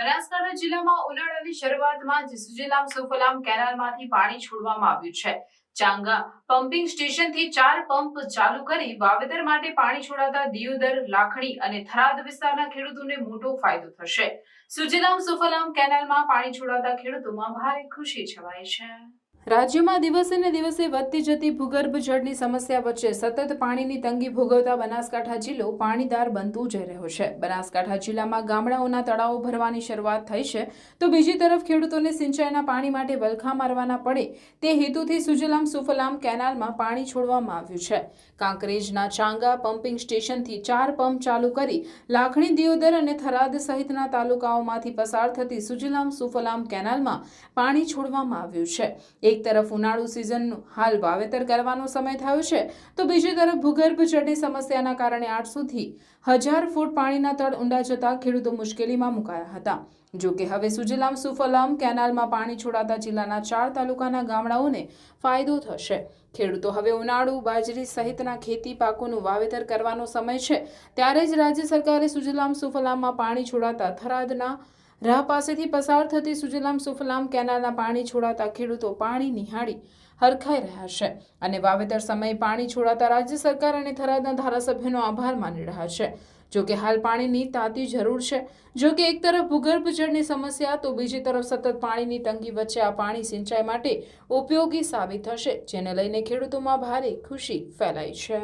બનાસકાંઠા જિલ્લામાં ઉનાળાની શરૂઆતમાં જ સુજલામ સુફલામ કેનાલમાંથી પાણી છોડવામાં આવ્યું છે. ચાંગા પમ્પિંગ સ્ટેશનથી ચાર પંપ ચાલુ કરી વાવેતર માટે પાણી છોડાતા દિયોદર, લાખણી અને થરાદ વિસ્તારના ખેડૂતોને મોટો ફાયદો થશે. સુજલામ સુફલામ કેનાલમાં પાણી છોડાતા ખેડૂતોમાં ભારે ખુશી છવાય છે. રાજ્યમાં દિવસે ને દિવસે વધતી જતી ભૂગર્ભ જળની સમસ્યા વચ્ચે સતત પાણીની તંગી ભોગવતા બનાસકાંઠા જિલ્લો પાણીદાર બનતું જઈ રહ્યો છે. બનાસકાંઠા જિલ્લામાં ગામડાઓના તળાવો ભરવાની શરૂઆત થઈ છે. તો બીજી તરફ ખેડૂતોને સિંચાઈના પાણી માટે વલખા મારવાના પડે તે હેતુથી સુજલામ સુફલામ કેનાલમાં પાણી છોડવામાં આવ્યું છે. કાંકરેજના ચાંગા પમ્પિંગ સ્ટેશનથી ચાર પંપ ચાલુ કરી લાખણી દિયોદર અને થરાદ સહિતના તાલુકાઓમાંથી પસાર થતી સુજલામ સુફલામ કેનાલમાં પાણી છોડવામાં આવ્યું છે. એક તરફ ઉનાળુ સિઝનનું હાલ વાવેતર કરવાનો સમય થયો છે, તો બીજી તરફ ભૂગર્ભ જળની સમસ્યાના કારણે આઠસોથી હજાર ફૂટ પાણીના તળ ઊંડા જતા ખેડૂતો મુશ્કેલીમાં મુકાયા હતા. જો કે હવે સુજલામ સુફલામ કેનાલમાં પાણી છોડાતા જિલ્લાના ચાર તાલુકાના ગામડાઓને ફાયદો થશે. ખેડૂતો હવે ઉનાળુ, બાજરી સહિતના ખેતી પાકોનું વાવેતર કરવાનો સમય છે, ત્યારે જ રાજ્ય સરકારે સુજલામ સુફલામમાં પાણી છોડાતા થરાદના રાહ પાસેથી પસાર થતી સુજલામ સુફલામ કેનાલના પાણી છોડાતા ખેડૂતો પાણી નિહાળી હરખાઈ રહ્યા છે અને વાવેતર સમયે પાણી છોડાતા રાજ્ય સરકાર અને થરાદના ધારાસભ્યનો આભાર માની રહ્યા છે. જોકે હાલ પાણીની તાતી જરૂર છે. જો કે એક તરફ ભૂગર્ભ જળની સમસ્યા, તો બીજી તરફ સતત પાણીની તંગી વચ્ચે આ પાણી સિંચાઈ માટે ઉપયોગી સાબિત થશે, જેને લઈને ખેડૂતોમાં ભારે ખુશી ફેલાઈ છે.